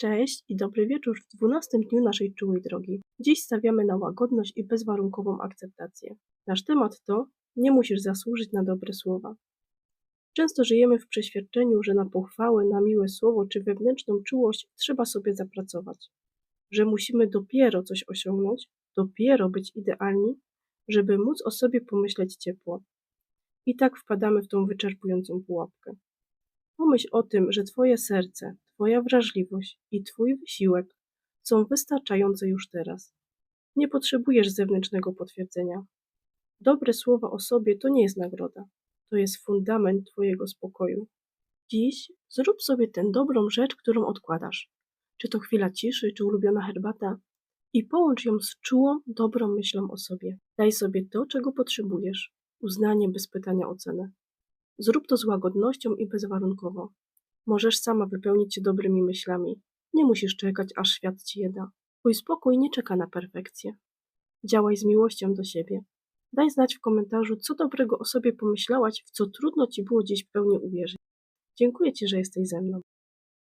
Cześć i dobry wieczór w dwunastym dniu naszej czułej drogi. Dziś stawiamy na łagodność i bezwarunkową akceptację. Nasz temat to nie musisz zasłużyć na dobre słowa. Często żyjemy w przeświadczeniu, że na pochwałę, na miłe słowo czy wewnętrzną czułość trzeba sobie zapracować. Że musimy dopiero coś osiągnąć, dopiero być idealni, żeby móc o sobie pomyśleć ciepło. I tak wpadamy w tą wyczerpującą pułapkę. Pomyśl o tym, że Twoje serce, Twoja wrażliwość i Twój wysiłek są wystarczające już teraz. Nie potrzebujesz zewnętrznego potwierdzenia. Dobre słowa o sobie to nie jest nagroda, to jest fundament Twojego spokoju. Dziś zrób sobie tę dobrą rzecz, którą odkładasz. Czy to chwila ciszy, czy ulubiona herbata, i połącz ją z czułą, dobrą myślą o sobie. Daj sobie to, czego potrzebujesz, uznanie bez pytania o cenę. Zrób to z łagodnością i bezwarunkowo. Możesz sama wypełnić się dobrymi myślami. Nie musisz czekać, aż świat ci je da. Twój spokój nie czeka na perfekcję. Działaj z miłością do siebie. Daj znać w komentarzu, co dobrego o sobie pomyślałaś, w co trudno ci było dziś w pełni uwierzyć. Dziękuję Ci, że jesteś ze mną.